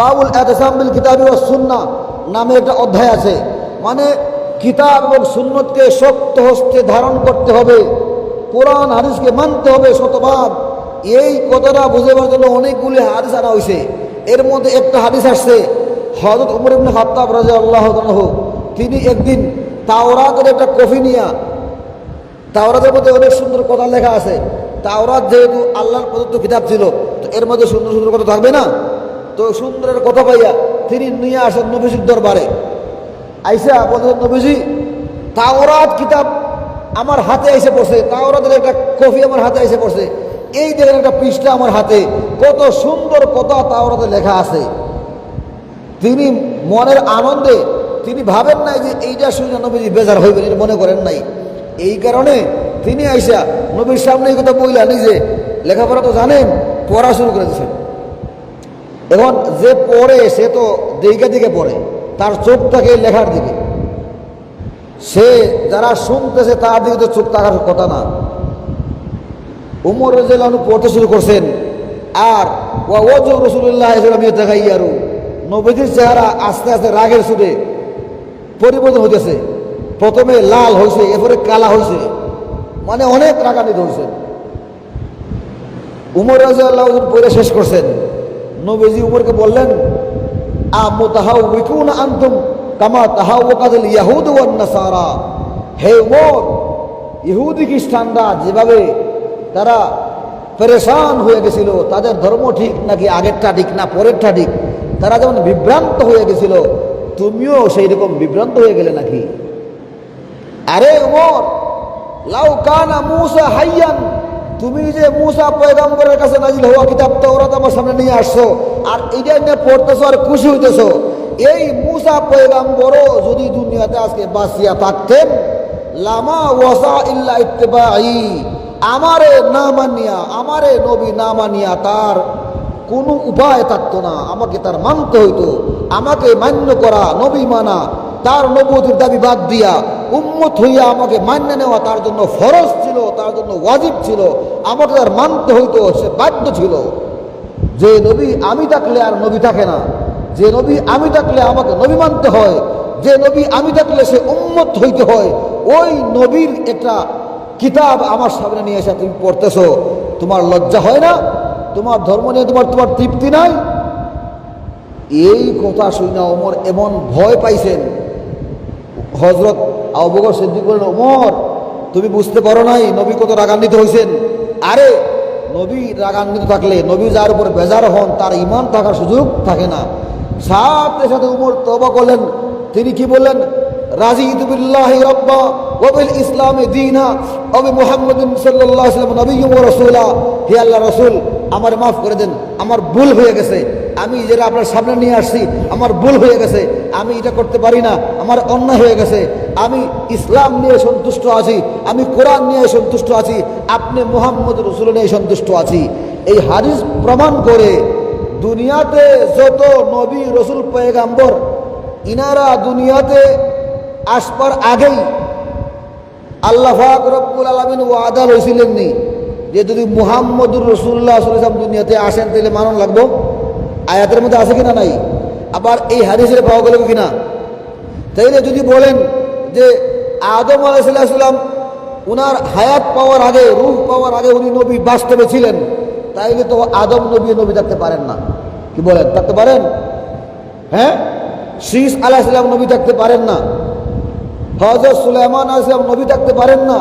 বাবুল এতসাম্বিল কিতাবি ও সুন্না নামে একটা অধ্যায় আছে। মানে কিতাব এবং সুন্নতকে শক্ত হস্তে ধারণ করতে হবে, কোরআন হারিসকে মানতে হবে শতভাগ। এই কথাটা বুঝাবার জন্য অনেকগুলি হাদিস আনা হয়েছে এর মধ্যে একটা হাদিস আসছে হজরত উমর ইবনে খাত্তাব রাজা আল্লাহ তিনি একদিন তাওরাতের একটা কফি নিয়া, তাওরাতের মধ্যে অনেক সুন্দর কথা লেখা আছে। তাওরাত যেহেতু আল্লাহর প্রদত্ত কিতাব ছিল, তো এর মধ্যে সুন্দর সুন্দর কথা থাকবে না? তো সুন্দরের কথা পাইয়া তিনি নিয়ে আসেন নবীজির দরবারে। আইসা বলছেন নবীজি, তাওরাত কিতাব আমার হাতে এসে পড়ছে, তাওরাতের একটা কফি আমার হাতে এসে পড়ছে। এই দেখেন একটা পৃষ্ঠা আমার হাতে, কত সুন্দর কথা তাওরাতে লেখা আছে। তিনি মনের আনন্দে, তিনি ভাবেন নাই যে এইটা শুনে নবীজি বেজার হইবেন, এটা মনে করেন নাই। এই কারণে তিনি আইসা নবীর সামনে এই কথা বইলা নিজে, লেখাপড়া তো জানেন, পড়া শুরু করে দিয়েছেন। এখন যে পড়ে, সে তো দিকে দিকে পড়ে, তার চোখ থাকে লেখার দিকে। সে যারা শুনতেছে, তার দিকে তো চোখ থাকার কথা না। উমর রাজু পড়তে শুরু করছেন, আর ওজু রসুল্লাহ দেখাই আরু নবীজির চেহারা আস্তে আস্তে রাগের সুরে পরিবর্তন হইতেছে। প্রথমে লাল হয়েছে এরপরে কালা হয়েছে মানে অনেক রাগান্বিত হয়েছে উমর রাজা আল্লাহ পড়ে শেষ করছেন। নবীজি উমরকে বললেন আমো তাহাও উইকুন আন্তুম কামা তাহাও কাদিল ইয়াহুদ নাসারা। হে উমর, ইহুদি খ্রিস্টানরা যেভাবে তারা পেরেশান হয়ে গেছিল, তাদের ধর্ম ঠিক নাকি আগেরটা ঠিক না পরেরটা ঠিক? তারা যেমন বিভ্রান্ত হয়ে গেছিল, তুমিও সেই রকম বিভ্রান্ত হয়ে গেলে নাকি? আরে উমর, লাউ কানা মুসা হাইয়ান তুমি যে মুসা পয়গাম্বরের কাছে নাজিল হওয়া কিতাব তো ওরা আমার সামনে নিয়ে আসছো, আর এইটা নিয়ে পড়তেছো আর খুশি হইতেছো, এই মুসা পয়গাম্বরও যদি দুনিয়াতে আজকে বাঁচিয়া থাকতেন, লামা ওয়াসা ইল্লা ইত্তেবাই আমারে না মানিয়া, আমারে নবী না মানিয়া তার কোনো উপায় থাকতো না, আমাকে তার মানতে হইতো, আমাকে মান্য করা, নবী মানা, তার নবতির দাবি বাদ দিয়া উম্মত হইয়া আমাকে মান্য নেওয়া তার জন্য ফরজ ছিল, তার জন্য ওয়াজিব ছিল, আমাকে তার মানতে হইতো, সে বাধ্য ছিল। যে নবী আমি থাকলে আর নবী থাকে না। যে নবী আমি থাকলে আমাকে নবী মানতে হয়। যে নবী আমি থাকলে সে উম্মত হইতে হয়। ওই নবীর একটা কিতাব আমার সামনে নিয়ে এসে তুমি পড়তেছো। তোমার লজ্জা হয় না? তোমার ধর্ম নিয়ে তোমার তোমার তৃপ্তি নাই? এই কথা শুনে ওমর এমন ভয় পাইছেন হজরত আবগর সিদ্দিক বললেন ওমর, তুমি বুঝতে পারো নাই নবী কত রাগান্বিত হয়েছেন? আরে, নবী রাগান্বিত থাকলে, নবী যার উপর বেজার হন, তার ইমান থাকার সুযোগ থাকে না। সাথে সাথে উমর তবা করলেন। তিনি কি বললেন? রাজি ইদুবিল্লাহ রব্বা ওবিল ইসলামে দিনা অবি মোহাম্মদিন সাল্লাহ নবী রসুল্লাহ হে আল্লাহ রসুল, আমার মাফ করে দেন, আমার ভুল হয়ে গেছে। আমি যেটা আপনার সামনে নিয়ে আসছি, আমার ভুল হয়ে গেছে, আমি এটা করতে পারি না, আমার অন্যায় হয়ে গেছে, আমি ইসলাম নিয়ে সন্তুষ্ট আছি, আমি কোরআন নিয়ে সন্তুষ্ট আছি, আপনি মোহাম্মদ রসুল নিয়ে সন্তুষ্ট আছি। এই হাদিস প্রমাণ করে দুনিয়াতে যত নবী রসুল পয়গাম্বর, ইনারা দুনিয়াতে আসবার আগেই আল্লাহ রব্বুল আলমিন ওয়াদা লইছিলেননি যে যদি মুহাম্মদুর রসুল্লাহ দুনিয়াতে আসেন, তাহলে মানন লাগবো? আয়াতের মধ্যে আছে কিনা নাই? আবার এই হাদিসের পাওয়া গেল কিনা? তাইলে যদি বলেন যে আদম আলাইসাল্লাম উনার হায়াত পাওয়ার আগে, রূহ পাওয়ার আগে উনি নবী বাস্তবে ছিলেন, তাইলে তো আদম নবী নবী থাকতে পারেন না। কি বলেন? থাকতে পারেন? হ্যাঁ? শীষ আলাইসাল্লাম নবী থাকতে পারেন না। হজরত সুলাইমান আলাইসালাম নবী থাকতে পারেন না।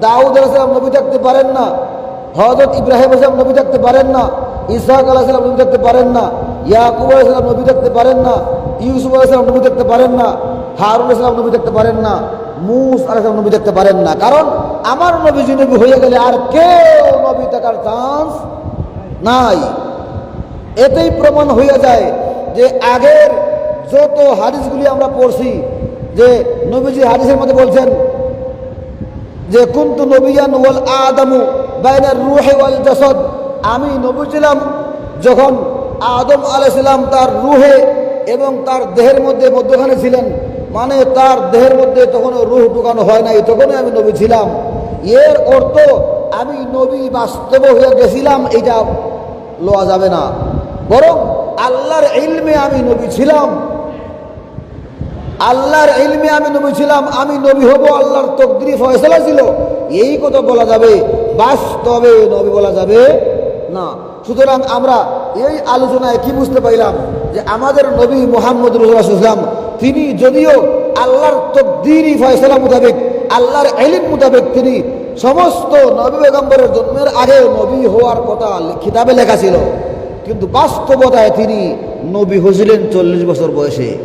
দাউদ আলাইসালাম নবী থাকতে পারেন না। হজরত ইব্রাহিম আলাইসালাম নবী থাকতে পারেন না। ইসাহাক আলাইসালাম নবী থাকতে পারেন না, ইয়াকুব আলাইসালাম নবী থাকতে পারেন না, ইউসুফ আলাইসালাম নবী থাকতে পারেন না, হারুন আলাইসালাম নবী থাকতে পারেন না, মুস আলাইসালাম নবী থাকতে পারেন না। কারণ আমার নবীজি নবী হয়ে গেলে আর কেউ নবী থাকার চান্স নাই। এতেই প্রমাণ হয়ে যায় যে আগের যত হাদিসগুলি আমরা পড়ছি, যে নবীজি হাদিসের মধ্যে বলছেন যে, কুন্তু নবিয়ান ওয়াল আদমু বাইনার রুহে ওয়াল জাসদ। আমি নবী ছিলাম যখন আদম আলাইসালাম তার রুহে এবং তার দেহের মধ্যে মধ্যখানে ছিলেন। মানে তার দেহের মধ্যে তখনও রুহ ঢুকানো হয় নাই, তখনই আমি নবী ছিলাম। এর অর্থ আমি নবী বাস্তব হয়ে গেছিলাম, এটা লওয়া যাবে না। বরং আল্লাহর ইলমে আমি নবী ছিলাম। আল্লাহর ইলমে আমি নবী ছিলাম, আমি নবী হব, আল্লাহর তকদিরি ফয়সলা ছিল। এই কথা বলা যাবে, বাস্তবে নবী বলা যাবে না। সুতরাং আমরা এই আলোচনায় কি বুঝতে পাইলাম যে আমাদের নবী মোহাম্মদ রসুলাম তিনি যদিও আল্লাহর তকদিরি ফয়সলা মোতাবেক, আল্লাহর এলিম মোতাবেক তিনি সমস্ত নবী বেগম্বরের জন্মের আগে নবী হওয়ার কথা খিতাবে লেখা ছিল। কিন্তু বাস্তবতায় তিনি নবী হয়েছিলেন চল্লিশ বছর বয়সে।